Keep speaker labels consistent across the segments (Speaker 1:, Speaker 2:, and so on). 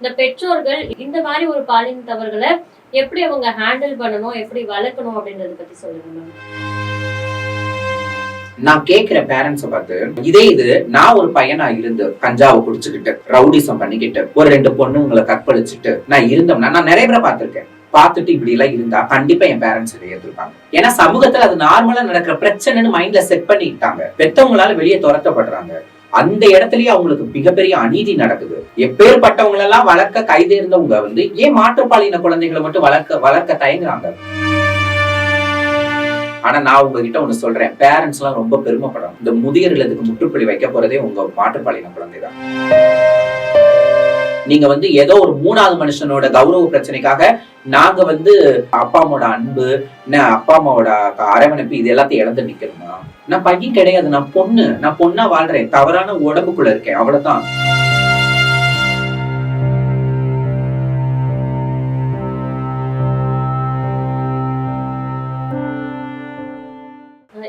Speaker 1: இந்த பெற்றோர்கள் இந்த மாதிரி ஒரு பாலின தவறுகளை எப்படி அவங்க ஹேண்டில் பண்ணணும் எப்படி வளர்க்கணும் அப்படின்றத பத்தி சொல்லுங்க மேம்
Speaker 2: நான் கேக்குற பேரண்ட்ஸ பார்த்து இதே இது நான் ஒரு பையனா இருந்து கஞ்சாவை குடிச்சுக்கிட்டு ரவுடிசம் பண்ணிக்கிட்டு ஒரு ரெண்டு பொண்ணுங்களை கற்பழிச்சுட்டு நான் இருந்தோம்னா நான் நிறைய பேரை பார்த்திருக்கேன். பார்த்துட்டு இப்படி எல்லாம் இருந்தா கண்டிப்பா என் பேரண்ட்ஸ் இதை ஏத்துப்பாங்க. ஏன்னா சமூகத்துல அது நார்மலா நடக்கிற பிரச்சனைன்னு மைண்ட்ல செட் பண்ணிக்கிட்டாங்க. பெத்தவங்களால வெளியே துரத்தப்படுறாங்க. அந்த இடத்துலயே அவங்களுக்கு மிகப்பெரிய அநீதி நடக்குது. எப்பேற்பட்டவங்க எல்லாம் வளர்க்க கைதேர்ந்தவங்க வந்து ஏன் மாற்றுப்பாலின குழந்தைகளை மட்டும் வளர்க்க வளர்க்க தயங்குறாங்க? ஆனா நான் உங்ககிட்ட ஒண்ணு சொல்றேன். பேரண்ட்ஸ் எல்லாம் ரொம்ப பெருமைப்படும் இந்த முதியர்களுக்கு முற்றுப்புள்ளி வைக்க போறதே உங்க மாற்றுப்பாலின குழந்தை தான் நீங்க வந்து ஏதோ ஒரு மூணாவது மனுஷனோட கௌரவ பிரச்சனைக்காக நாங்க வந்து அப்பா அம்மாவோட அன்பு அப்பா அம்மாவோட அரவணைப்பு இது எல்லாத்தையும் இழந்து நிக்கணுமா? நான் பையன் கிடையாது நான் பொண்ணு நான் பொண்ணா வாழ்றேன் தவறான உடம்புக்குள்ள இருக்கேன் அவ்வளவுதான்.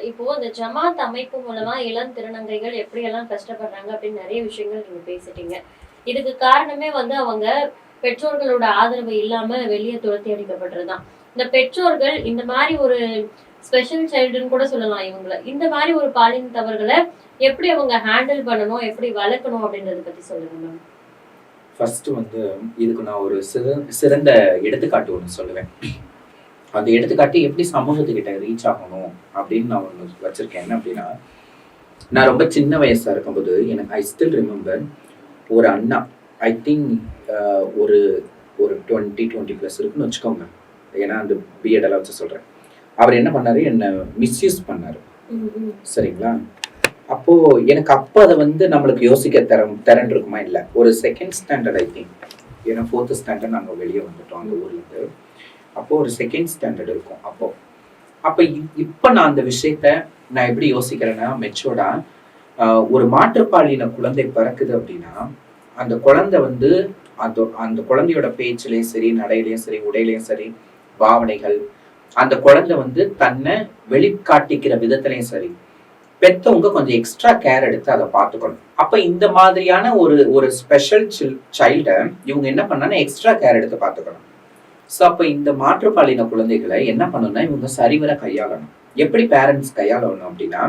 Speaker 1: இப்போ இந்த ஜமாத் அமைப்பு மூலமா இளம் திருநங்கைகள் எப்படி எல்லாம் கஷ்டப்படுறாங்க அப்படின்னு நிறைய விஷயங்கள் நீங்க பேசிட்டீங்க. இதுக்கு காரணமே வந்து அவங்க பெற்றோர்களோட ஆதரவு இல்லாம வெளியே துரத்தி அடிக்கப்படுறதுதான் இந்த பெற்றோர்கள் இந்த மாதிரி ஒரு ஸ்பெஷல் சைல்டுன்னு கூட சொல்லலாம் இவங்கள. இந்த மாதிரி ஒரு பாலின தவறுகளை எப்படி அவங்க ஹேண்டில் பண்ணணும் எப்படி வளர்க்கணும் அப்படின்றத பத்தி சொல்லுங்க மேம்
Speaker 2: ஃபர்ஸ்ட் வந்து இதுக்கு நான் ஒரு சிற- சிறந்த எடுத்துக்காட்டு ஒன்று சொல்லுவேன். அந்த எடுத்துக்காட்டு எப்படி சமூகத்துக்கிட்ட ரீச் ஆகணும் அப்படின்னு நான் ஒன்று வச்சிருக்கேன். என்ன அப்படின்னா நான் ரொம்ப சின்ன வயசா இருக்கும்போது எனக்கு ஐ ஸ்டில் ரிமெம்பர் ஒரு அண்ணா. ஐ திங்க் ஒரு ஒரு டுவெண்ட்டி டுவெண்ட்டி ப்ளஸ் இருக்குன்னு வச்சுக்கோங்க. ஏன்னா அந்த பிஎட் எல்லாம் வச்சு சொல்கிறேன் அவர் என்ன பண்ணாரு? என்னை மிஸ்யூஸ் பண்ணாரு. சரிங்களா? அப்போ எனக்கு அப்போ அதை வந்து நம்மளுக்கு யோசிக்க திறன் திறன் இருக்குமா? இல்லை. ஒரு செகண்ட் ஸ்டாண்டர்ட் ஐ திங்க் ஏன்னா ஃபோர்த்து ஸ்டாண்டர்ட் நாங்கள் வெளியே வந்துட்டோம் அந்த ஊர்லேருந்து அப்போ ஒரு செகண்ட் ஸ்டாண்டர்ட் இருக்கும் அப்போ. அப்போ இப்போ நான் அந்த விஷயத்த நான் எப்படி யோசிக்கிறேன்னா மெச்சோர்டா ஒரு மாற்றுப்பாலின குழந்தை பிறக்குது அப்படின்னா அந்த குழந்தை வந்து அந்த அந்த குழந்தையோட பேச்சுலையும் சரி நடையிலையும் சரி உடையிலையும் சரி பாவனைகள் அந்த குழந்தை வந்து தன்னை வெளிக்காட்டிக்கிற விதத்துலையும் சரி பெத்தவங்க கொஞ்சம் எக்ஸ்ட்ரா கேர் எடுத்து அதை பார்த்துக்கணும். அப்ப இந்த மாதிரியான ஒரு ஒரு ஸ்பெஷல் சில் சைல்டை இவங்க என்ன பண்ணாங்கன்னா எக்ஸ்ட்ரா கேர் எடுத்து பார்த்துக்கணும். ஸோ அப்போ இந்த மாற்றுப்பாலின குழந்தைகளை என்ன பண்ணணும்னா இவங்க சரிவர கையாளணும். எப்படி பேரண்ட்ஸ் கையாளணும் அப்படின்னா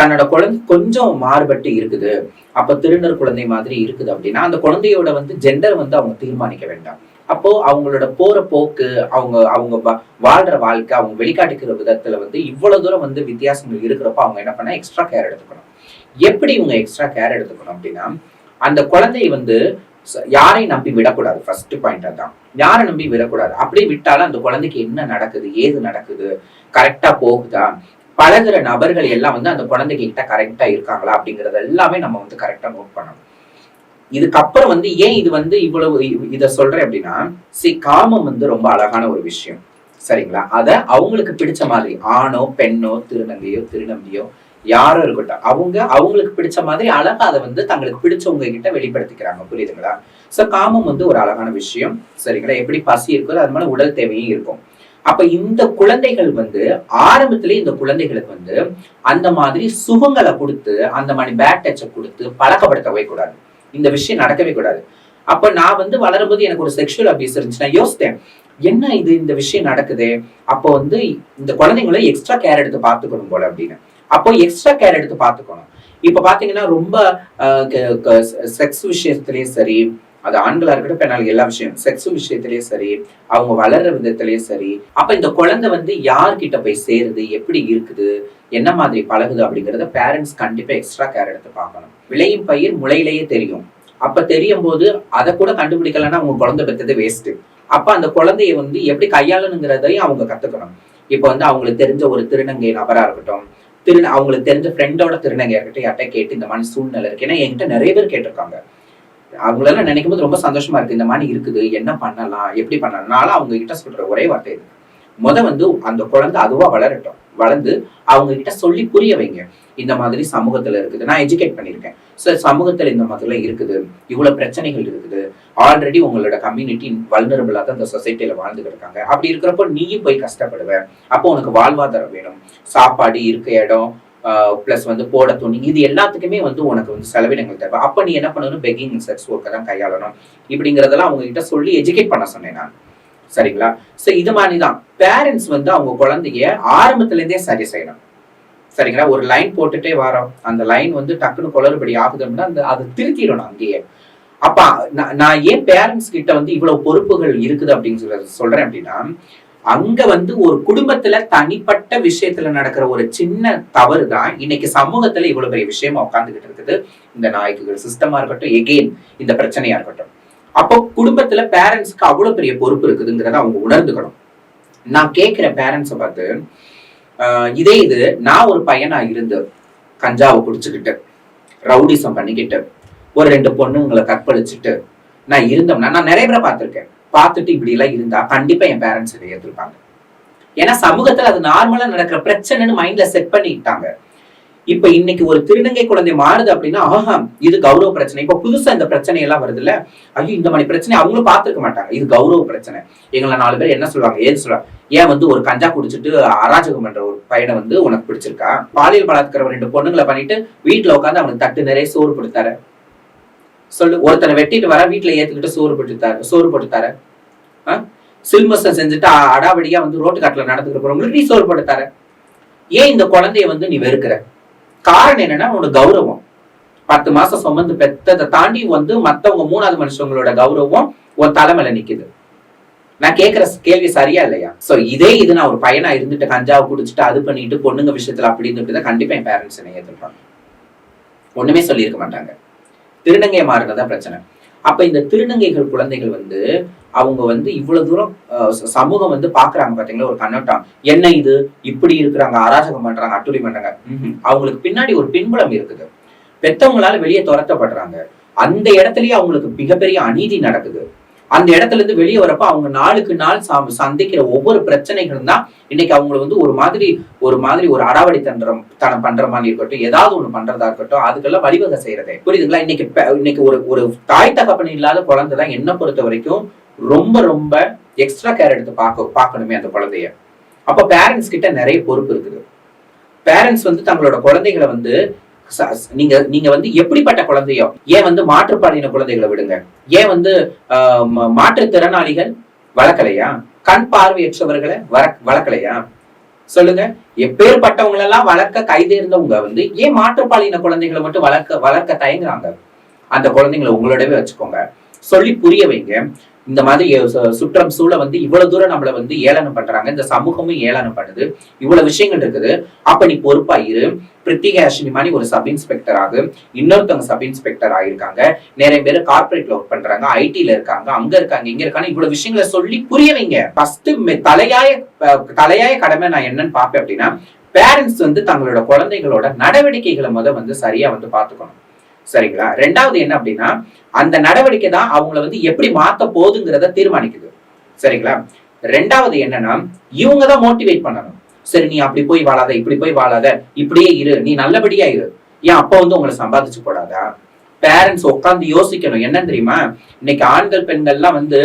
Speaker 2: தன்னோட குழந்தை கொஞ்சம் மாறுபட்டு இருக்குது. அப்ப திருநர் குழந்தை மாதிரி இருக்குது அப்படின்னா அந்த குழந்தையோட வந்து ஜெண்டர் வந்து அவங்க தீர்மானிக்க வேண்டாம். அப்போ அவங்களோட போற போக்கு அவங்க அவங்க வா- வாழ்ற வாழ்க்கை அவங்க வெளிக்காட்டிக்கிற விதத்துல வந்து இவ்வளவு தூரம் வந்து வித்தியாசங்கள் இருக்கிறப்ப அவங்க என்ன பண்ணா எக்ஸ்ட்ரா கேர் எடுத்துக்கணும். எப்படி இவங்க எக்ஸ்ட்ரா கேர் எடுத்துக்கணும் அப்படின்னா அந்த குழந்தை வந்து யாரை யாரையும் நம்பி விடக்கூடாது. ஃபர்ஸ்ட் பாயிண்ட் அதான். யாரை நம்பி விடக்கூடாது? அப்படி விட்டாலும் அந்த குழந்தைக்கு என்ன நடக்குது? ஏது நடக்குது? கரெக்டா போகுதா? பழகுற நபர்கள் எல்லாம் வந்து அந்த குழந்தைகிட்ட கரெக்டா இருக்காங்களா அப்படிங்கறது எல்லாமே நம்ம வந்து கரெக்டா நோட் பண்ணணும். இதுக்கப்புறம் வந்து ஏன் இது வந்து இவ்வளவு இதை சொல்றேன் அப்படின்னா சி காமம் வந்து ரொம்ப அழகான ஒரு விஷயம். சரிங்களா? அதை அவங்களுக்கு பிடிச்ச மாதிரி ஆணோ பெண்ணோ திருநங்கையோ திருநம்பியோ யாரோ இருக்கட்டும் அவங்க அவங்களுக்கு பிடிச்ச மாதிரி அழகா அதை வந்து தங்களுக்கு பிடிச்சவங்க கிட்ட வெளிப்படுத்திக்கிறாங்க. புரியுதுங்களா? சோ காமம் வந்து ஒரு அழகான விஷயம். சரிங்களா? எப்படி பசி இருக்கோ அது மாதிரி உடல் தேவையும் இருக்கும். அப்ப இந்த குழந்தைகள் வந்து ஆரம்பத்திலே இந்த குழந்தைகளுக்கு வந்து அந்த மாதிரி சுகங்களை கொடுத்து அந்த மாதிரி பேட் டச்சை கொடுத்து பழக்கப்படுத்தவே கூடாது இந்த விஷயம் நடக்கவே கூடாது. அப்ப நான் வந்து வளரும்போது எனக்கு ஒரு செக்ஷுவல் அபியூஸ் இருந்துச்சு நான் யோசித்தேன் என்ன இது இந்த விஷயம் நடக்குது? அப்போ வந்து இந்த குழந்தைங்களை எக்ஸ்ட்ரா கேர் எடுத்து பார்த்துக்கணும் போல அப்படின்னு. அப்போ எக்ஸ்ட்ரா கேர் எடுத்து பார்த்துக்கணும். இப்ப பாத்தீங்கன்னா ரொம்ப செக்ஸ் விஷயத்திலயும் சரி அது ஆண்களா இருக்கட்டும் பெண்ணால் எல்லா விஷயம். செக்ஸ் விஷயத்திலயும் சரி அவங்க வளர்ற விதத்திலயும் சரி. அப்ப இந்த குழந்தை வந்து யார்கிட்ட போய் சேருது எப்படி இருக்குது என்ன மாதிரி பழகுது அப்படிங்கறத பேரண்ட்ஸ் கண்டிப்பா எக்ஸ்ட்ரா கேர் எடுத்து பார்க்கணும். விளையும் பயிர் முளையிலேயே தெரியும். அப்ப தெரியும் போது அதை கூட கண்டுபிடிக்கலன்னா அவங்க குழந்தை பெற்றது வேஸ்ட் அப்ப அந்த குழந்தைய வந்து எப்படி கையாளணுங்கிறதையும் அவங்க கத்துக்கணும். இப்ப வந்து அவங்களுக்கு தெரிஞ்ச ஒரு திருநங்கை நபரா இருக்கட்டும் திரு அவங்களுக்கு தெரிஞ்ச ஃப்ரெண்டோட திருநங்கை இருக்கட்டும் யார்கிட்ட கேட்டு இந்த மாதிரி சூழ்நிலை இருக்கு. ஏன்னா என்கிட்ட நிறைய பேர் கேட்டிருக்காங்க. அவங்களெல்லாம் நினைக்கும் போது ரொம்ப சந்தோஷமா இருக்கு. இந்த மாதிரி இருக்குது. என்ன பண்ணலாம்? எப்படி பண்ணலாம்? அவங்க கிட்ட சொல்ற ஒரே வார்த்தை இது. முத வந்து அந்த குழந்தை அதுவா வளரட்டும். வளர்ந்து அவங்க கிட்ட சொல்லி புரிய வைங்க. இந்த மாதிரி சமூகத்துல இருக்குது. நான் எஜுகேட் பண்ணியிருக்கேன். சார் சமூகத்துல இந்த மாதிரிலாம் இருக்குது. இவ்வளவு பிரச்சனைகள் இருக்குது. ஆல்ரெடி உங்களோட கம்யூனிட்டி வல்னரபிளா தான் இந்த சொசைட்டில வாழ்ந்துட்டு இருக்காங்க. அப்படி இருக்கிறப்போ நீயும் போய் கஷ்டப்படுவ. அப்போ உனக்கு வாழ்வாதாரம் வேணும். சாப்பாடு இருக்க இடம் ப்ளஸ் வந்து போட துணி. இது எல்லாத்துக்குமே வந்து உனக்கு வந்து செலவினங்கள் தேவை. அப்ப நீ என்ன பண்ணணும்? பெக்கிங் செக்ஸ் ஒர்க்கை தான் கையாளணும். இப்படிங்கிறதெல்லாம் அவங்க கிட்ட சொல்லி எஜுகேட் பண்ண சொன்னேன் நான். சரிங்களா? ஸோ இது மாதிரி தான் பேரண்ட்ஸ் வந்து அவங்க குழந்தைய ஆரம்பத்துலேருந்தே சரி செய்யணும். சரிங்களா? ஒரு லைன் போட்டுட்டே வரோம். அந்த லைன் வந்து டக்குன்னு குளறுபடி அப்படின்னா அந்த அதை திருத்திடணும் அங்கேயே. அப்பா நான் நான் ஏன் பேரண்ட்ஸ் கிட்ட வந்து இவ்வளவு பொறுப்புகள் இருக்குது அப்படின்னு சொல்ல சொல்றேன் அப்படின்னா அங்க வந்து ஒரு குடும்பத்துல தனிப்பட்ட விஷயத்துல நடக்கிற ஒரு சின்ன தவறு தான் இன்னைக்கு சமூகத்துல இவ்வளவு பெரிய விஷயமா உட்காந்துக்கிட்டு இருக்குது. இந்த நாய்க்குகள் சிஸ்டமா இருக்கட்டும் எகெயின் இந்த பிரச்சனையா இருக்கட்டும். அப்போ குடும்பத்துல பேரண்ட்ஸ்க்கு அவ்வளவு பெரிய பொறுப்பு இருக்குதுங்கிறத அவங்க உணர்ந்துக்கணும். நான் கேட்கிற பேரண்ட்ஸை பார்த்து ஆஹ் இதே இது நான் ஒரு பையனா இருந்து கஞ்சாவை குடிச்சுக்கிட்டு ரவுடிசம் பண்ணிக்கிட்டு ஒரு ரெண்டு பொண்ணுங்களை கற்பழிச்சுட்டு நான் இருந்தோம்னா நான் நிறைய பேரை பார்த்துருக்கேன். பார்த்துட்டு இப்படி எல்லாம் இருந்தா கண்டிப்பா என் பேரண்ட்ஸ் இதை ஏத்துப்பாங்க ஏன்னா சமூகத்துல அது நார்மலா நடக்கிற பிரச்சனைன்னு மைண்ட்ல செட் பண்ணிட்டாங்க இப்ப இன்னைக்கு ஒரு திருநங்கை குழந்தை மாறுது அப்படின்னா ஆஹா இது கௌரவ பிரச்சனை. இப்ப புதுசா இந்த பிரச்சனை எல்லாம் வருது இல்ல ஐயோ இந்த மாதிரி பிரச்சனை அவங்களும் பாத்துக்க மாட்டாங்க. இது கௌரவ பிரச்சனை. எங்களை நாலு பேர் என்ன சொல்லுவாங்க? ஏது சொல்லுவாங்க? ஏன் வந்து ஒரு கஞ்சா குடிச்சிட்டு அராஜகம் பண்ற ஒரு பையனை வந்து உனக்கு பிடிச்சிருக்கா? பாலியல் பலாத்காரம் ரெண்டு பொண்ணுங்களை பண்ணிட்டு வீட்டுல உட்காந்து அவனுக்கு தட்டு நிறைய சோறு கொடுத்தாரு. சொல்லு. ஒருத்தனை வெட்டிட்டு வர வீட்டுல ஏத்துக்கிட்டு சோறு போட்டு தர சோறு போட்டு தர. சில்மசம் செஞ்சுட்டு அடாவடியா வந்து ரோட்டு காட்டுல நடந்துட்டு போறவங்களுக்கு நீ சோறு போட்டு தர. ஏன் இந்த குழந்தைய வந்து நீ வெறுக்கிற? காரணம் என்னன்னா உன்னோட கௌரவம். பத்து மாசம் சுமந்து பெத்ததை தாண்டி வந்து மத்தவங்க மூணாவது மனுஷங்களோட கௌரவம் உன் தலைமையில நிக்குது. நான் கேட்கிற கேள்வி சரியா இல்லையா? சோ இதே இது நான் ஒரு பையனா இருந்துட்டு கஞ்சாவை குடிச்சிட்டு அது பண்ணிட்டு பொண்ணுங்க விஷயத்துல அப்படின்னு கண்டிப்பா என் பேரண்ட்ஸ் என்ன ஏத்துப்பாங்க. ஒண்ணுமே சொல்லியிருக்க மாட்டாங்க. திருநங்கை மாறினதான் பிரச்சனை. அப்ப இந்த திருநங்கைகள் குழந்தைகள் வந்து அவங்க வந்து இவ்வளவு தூரம் சமூகம் வந்து பாக்குறாங்க பாத்தீங்களா? ஒரு கண்ணோட்டம். என்ன இது? இப்படி இருக்கிறாங்க அராஜகம் பண்றாங்க அட்டுழி பண்றாங்க. அவங்களுக்கு பின்னாடி ஒரு பின்புலம் இருக்குது. பெத்தவங்களால வெளியே துரத்தப்படுறாங்க. அந்த இடத்துலயே அவங்களுக்கு மிகப்பெரிய அநீதி நடக்குது. அந்த இடத்துல இருந்து வெளியே வரப்ப அவங்க நாளுக்கு நாள் சந்திக்கிற ஒவ்வொரு பிரச்சனைகளும் தான் இன்னைக்கு அவங்கள வந்து ஒரு மாதிரி ஒரு மாதிரி ஒரு அடாவடி தந்திரம் தனம் பண்ற மாதிரி இருக்கட்டும் ஏதாவது ஒண்ணு பண்றதா இருக்கட்டும் அதுக்கெல்லாம் வழிவகை செய்யறதே. புரியுதுங்களா? இன்னைக்கு இன்னைக்கு ஒரு ஒரு தாய் தகப்பன் இல்லாத குழந்தை தான் என்ன பொறுத்த வரைக்கும் ரொம்ப ரொம்ப எக்ஸ்ட்ரா கேர் எடுத்து பார்க்க பார்க்கணுமே அந்த குழந்தைய. அப்ப பேரண்ட்ஸ் கிட்ட நிறைய பொறுப்பு இருக்குது. பேரண்ட்ஸ் வந்து தங்களோட குழந்தைகளை வந்து நீங்க நீங்க வந்து எப்படிப்பட்ட குழந்தையோ ஏன் வந்து மாற்றுப்பாலின குழந்தைகளை விடுங்க? ஏன் வந்து மாற்றுத்திறனாளிகள் வளர்க்கலையா? கண் பார்வையற்றவர்களை வர- வளர்க்கலையா? சொல்லுங்க. எப்பேற்பட்டவங்களெல்லாம் வளர்க்க கைதேர்ந்தவங்க வந்து ஏன் மாற்றுப்பாலின குழந்தைகளை மட்டும் வளர்க்க வளர்க்க தயங்குறாங்க? அந்த குழந்தைங்களை உங்களோடவே வச்சுக்கோங்க. சொல்லி புரிய வைங்க. இந்த மாதிரி சுற்றம் சூழ வந்து இவ்வளவு தூரம் நம்மள வந்து ஏளனம் பண்றாங்க. இந்த சமூகமும் ஏளனம் பண்ணுது. இவ்வளவு விஷயங்கள் இருக்குது. அப்ப நீ பொறுப்பா இரு. பிரித்திகா மாதிரி ஒரு சப் இன்ஸ்பெக்டர் ஆகு. இன்னொருத்தவங்க சப் இன்ஸ்பெக்டர் ஆயிருக்காங்க. நிறைய பேர் கார்பரேட்ல ஒர்க் பண்றாங்க. ஐடில இருக்காங்க. அங்க இருக்காங்க. இங்க இருக்காங்க. இவ்வளவு விஷயங்களை சொல்லி புரிய வைங்க. ஃபர்ஸ்ட் தலையாய தலையாய கடமை நான் என்னன்னு பார்ப்பேன் அப்படின்னா பேரண்ட்ஸ் வந்து தங்களோட குழந்தைகளோட நடவடிக்கைகளை முத வந்து சரியா வந்து பாத்துக்கணும் சரிங்களா? ரெண்டாவது என்ன அப்படின்னா அந்த நடவடிக்கை தான் அவங்கள வந்து எப்படி மாத்த போகுதுங்கிறத தீர்மானிக்குது. சரிங்களா? ரெண்டாவது என்னன்னா இவங்க தான் மோட்டிவேட் பண்ணணும். சரி நீ அப்படி போய் வாழாத இப்படி போய் வாழாத இப்படியே இரு நீ நல்லபடியா இரு. ஏன் அப்ப வந்து உங்களை சம்பாதிச்சு போடாதா? பேரண்ட்ஸ் உட்கார்ந்து யோசிக்கணும். என்னன்னு தெரியுமா? இன்னைக்கு ஆண்கள் பெண்கள்லாம் வந்து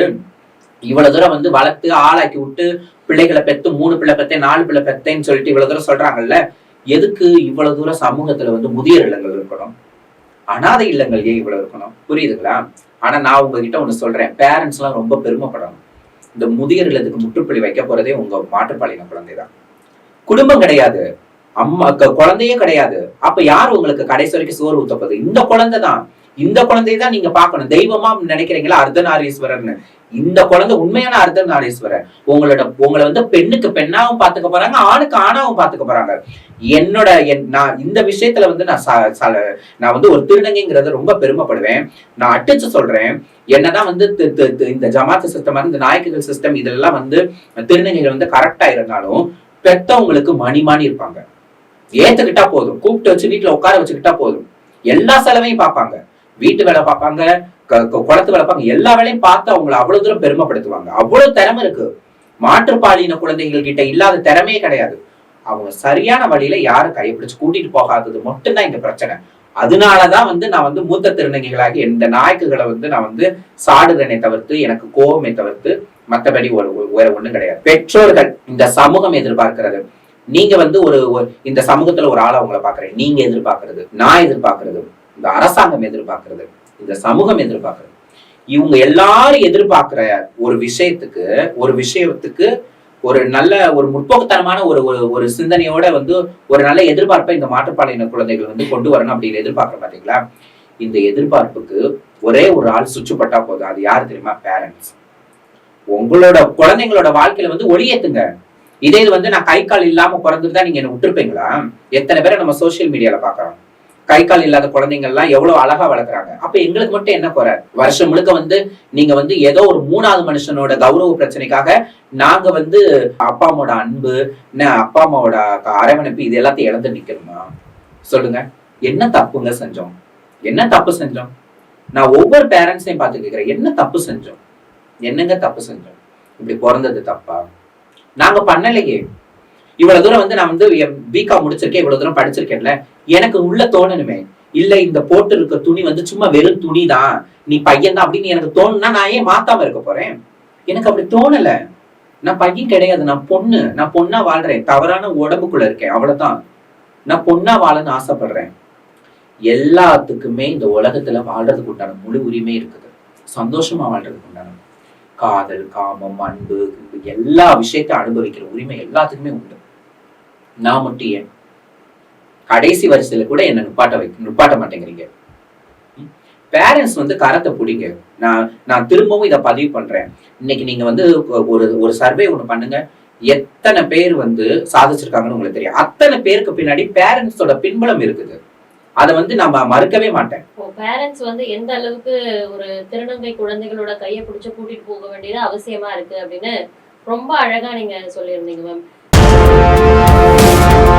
Speaker 2: இவ்வளவு தூரம் வந்து வளர்த்து ஆளாக்கி விட்டு பிள்ளைகளை பெத்து மூணு பிள்ளை பெத்தேன் நாலு பிள்ளை பெத்தேன்னு சொல்லிட்டு இவ்வளவு தூரம் சொல்றாங்கல்ல எதுக்கு இவ்வளவு தூரம் சமூகத்துல வந்து முதியோர் இல்லங்கள் இருக்கணும்? அனாதை இல்லங்கள் ஏன் இவ்வளவு இருக்கணும்? புரியுதுங்களா? ஆனா நான் உங்ககிட்ட ஒண்ணு சொல்றேன். பேரண்ட்ஸ் எல்லாம் ரொம்ப பெருமைப்படணும். இந்த முதியோர் இல்லத்துக்கு முற்றுப்புள்ளி வைக்க போறதே உங்க மாற்றுப்பாலின குழந்தை தான் குடும்பம் கிடையாது. அம்மா குழந்தையே கிடையாது. அப்ப யார் உங்களுக்கு கடைசி வரைக்கும் சோறு ஊத்தப்போகுது இந்த குழந்தை தான் இந்த குழந்தையை தான் நீங்க பார்க்கணும். தெய்வமா நினைக்கிறீங்களா? அர்த்தநாரீஸ்வரர்னு. இந்த குழந்தை உண்மையான அர்த்தநாரீஸ்வரர். உங்களோட உங்களை வந்து பெண்ணுக்கு பெண்ணாவும் பாத்துக்க போறாங்க ஆணுக்கு ஆணாவும் பாத்துக்க போறாங்க. என்னோட என்- நான் இந்த விஷயத்துல வந்து நான் ச- நான் வந்து ஒரு திருநங்கைங்கிறத ரொம்ப பெருமைப்படுவேன். நான் அடிச்சு சொல்றேன். என்னதான் வந்து இந்த ஜமாத்து சிஸ்டம் இந்த நாயக்கர்கள் சிஸ்டம் இதெல்லாம் வந்து திருநங்கைகள் வந்து கரெக்டா இருந்தாலும் பெத்தவங்களுக்கு மணிமானி இருப்பாங்க. ஏத்துக்கிட்டா போதும். கூப்பிட்டு வச்சு வீட்டுல உட்கார வச்சுக்கிட்டா போதும். எல்லா செலவையும் பார்ப்பாங்க. வீட்டு வேலை பார்ப்பாங்க குளத்து வேலை பார்ப்பாங்க. எல்லா வேலையும் பார்த்து அவங்களை அவ்வளவு தூரம் பெருமைப்படுத்துவாங்க. அவ்வளவு திறமை இருக்கு. மாற்றுப்பாலின குழந்தைகள் கிட்ட இல்லாத திறமையே கிடையாது. அவங்க சரியான வழியில யாரும் கைப்பிடிச்சு கூட்டிட்டு போகாதது மட்டும்தான் இங்க பிரச்சனை. அதனாலதான் வந்து நான் வந்து மூத்த திருநங்கைகளாகி இந்த நாயக்குகளை வந்து நான் வந்து சாடுதனை தவிர்த்து எனக்கு கோபமே தவிர்த்து மத்தபடி ஒரு வேற ஒண்ணும் கிடையாது. பெற்றோர்கள் இந்த சமூகம் எதிர்பார்க்கிறது. நீங்க வந்து ஒரு ஒரு- இந்த சமூகத்துல ஒரு ஆளை உங்களை பாக்குறேன் நீங்க எதிர்பார்க்கறது நான் எதிர்பார்க்கறது இந்த அரசாங்கம் எதிர்பார்க்கறது இந்த சமூகம் எதிர்பார்க்கறது. இவங்க எல்லாரும் எதிர்பார்க்கிற ஒரு விஷயத்துக்கு ஒரு விஷயத்துக்கு ஒரு நல்ல ஒரு முற்போக்குத்தனமான ஒரு ஒரு- ஒரு சிந்தனையோட வந்து ஒரு நல்ல எதிர்பார்ப்பை இந்த மாற்றுப்பாளையின குழந்தைகள் வந்து கொண்டு வரணும் அப்படின்னு எதிர்பார்க்குற பார்த்தீங்களா இந்த எதிர்பார்ப்புக்கு ஒரே ஒரு ஆள் சுற்றுப்பட்டா போதும். அது யார் தெரியுமா? பேரண்ட்ஸ் உங்களோட குழந்தைங்களோட வாழ்க்கையில வந்து ஒளியேத்துங்க இதே இது வந்து நான் கை கால் இல்லாம பிறந்திருந்தா நீங்க என்ன விட்டுருப்பீங்களா? எத்தனை பேரை நம்ம சோஷியல் மீடியால பாக்குறோம் கை கால் இல்லாத குழந்தைங்க எல்லாம் எவ்வளவு அழகா வளர்க்குறாங்க. அப்ப எங்களுக்கு மட்டும் என்ன குறை வருஷம் முழுக்க வந்து நீங்க வந்து ஏதோ ஒரு மூணாவது மனுஷனோட கௌரவ பிரச்சனைக்காக நாங்க வந்து அப்பா அம்மாவோட அன்பு என்ன அப்பா அம்மாவோட அரவணைப்பு இது எல்லாத்தையும் இழந்து நிக்கணுமா? சொல்லுங்க. என்ன தப்புங்க செஞ்சோம்? என்ன தப்பு செஞ்சோம்? நான் ஒவ்வொரு பேரண்ட்ஸையும் பார்த்து கேட்கிறேன். என்ன தப்பு செஞ்சோம்? என்னங்க தப்பு செஞ்சோம்? இப்படி பிறந்தது தப்பா? நாங்க பண்ணலையே. இவ்வளவு தூரம் வந்து நான் வந்து பிகாம் முடிச்சிருக்கேன் இவ்வளவு தூரம் படிச்சிருக்கேன்ல. எனக்கு உள்ள தோணணுமே. இல்ல இந்த போட்டு இருக்க துணி வந்து சும்மா வெறும் துணி தான் நீ பையன் தான் அப்படின்னு எனக்கு தோணுனா நான் ஏன் மாத்தாம இருக்க போறேன்? எனக்கு அப்படி தோணல. நான் பையன் கிடையாது. நான் பொண்ணு. நான் பொண்ணா வாழ்றேன். தவறான உடம்புக்குள்ள இருக்கேன். அவ்வளவுதான். நான் பொண்ணா வாழன்னு ஆசைப்படுறேன். எல்லாத்துக்குமே இந்த உலகத்துல வாழ்றதுக்கு உண்டான முழு உரிமை இருக்குது. சந்தோஷமா வாழ்றதுக்கு உண்டான. காதல் காமம் அன்பு எல்லா விஷயத்தையும் அனுபவிக்கிற உரிமை எல்லாத்துக்குமே உண்டு. நான் மட்டும் ஏன்? கடைசி வரிசையில கூட என்ன நிப்பாட்ட வைக்க நிப்பாட்ட மாட்டேங்கிறீங்க. பேரண்ட்ஸ் வந்து கரத்தை பிடிங்க. நான் நான் திரும்பவும் இதை பதிவு பண்றேன். இன்னைக்கு நீங்க வந்து ஒரு ஒரு சர்வே ஒன்று பண்ணுங்க. எத்தனை பேர் வந்து சாதிச்சிருக்காங்கன்னு உங்களுக்கு தெரியும். அத்தனை பேருக்கு பின்னாடி பேரண்ட்ஸோட பின்பலம் இருக்குது. அதை வந்து நம்ம மறுக்கவே மாட்டேன்.
Speaker 1: பேரண்ட்ஸ் வந்து எந்த அளவுக்கு ஒரு திருநங்கை குழந்தைகளோட கையை பிடிச்சு கூட்டிட்டு போக வேண்டியது அவசியமா இருக்கு அப்படின்னு ரொம்ப அழகா நீங்க சொல்லியிருந்தீங்க மேம் Thank you.